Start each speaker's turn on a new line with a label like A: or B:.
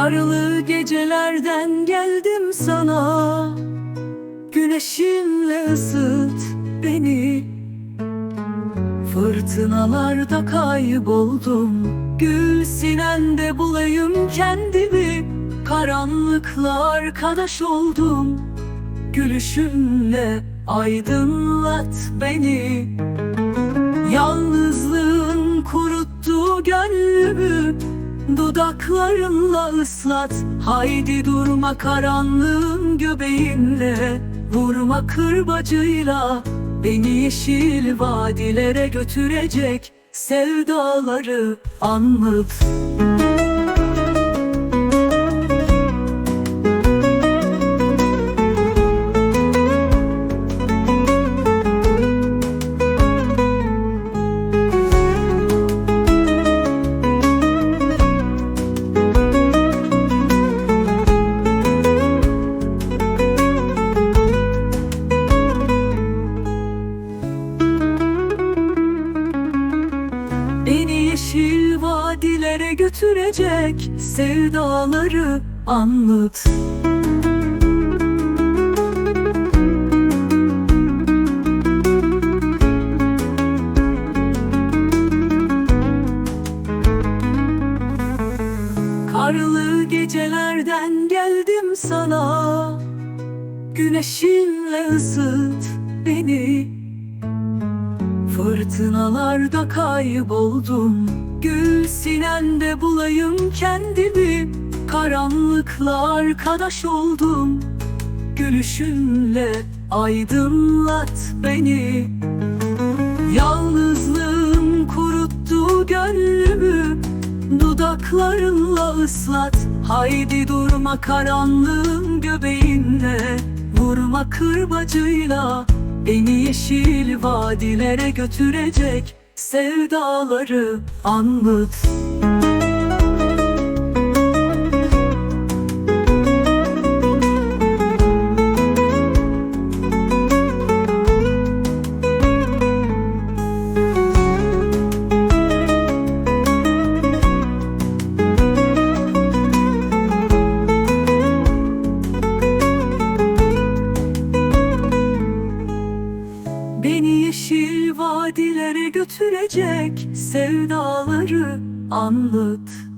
A: Karlı gecelerden geldim sana. Güneşinle ısıt beni. Fırtınalarda kayboldum. Gül sinende bulayım kendimi. Karanlıkla arkadaş oldum. Gülüşünle aydınlat beni. Dudaklarınla ıslat. Haydi durma karanlığın göbeğinle. Vurma kırbacıyla. Beni yeşil vadilere götürecek Sevdaları anlat vadilere götürecek sevdaları anlat. Karlı gecelerden geldim sana. Güneşinle ısıt beni. Fırtınalarda kayboldum Gül sinende bulayım kendimi. Karanlıkla arkadaş oldum. Gülüşünle aydınlat beni. Yalnızlığın kuruttu gönlümü. Dudaklarınla ıslat. Haydi durma karanlığın göbeğinle Vurma kırbacıyla. Beni yeşil vadilere götürecek Sevdaları anlat götürecek sevdaları anlat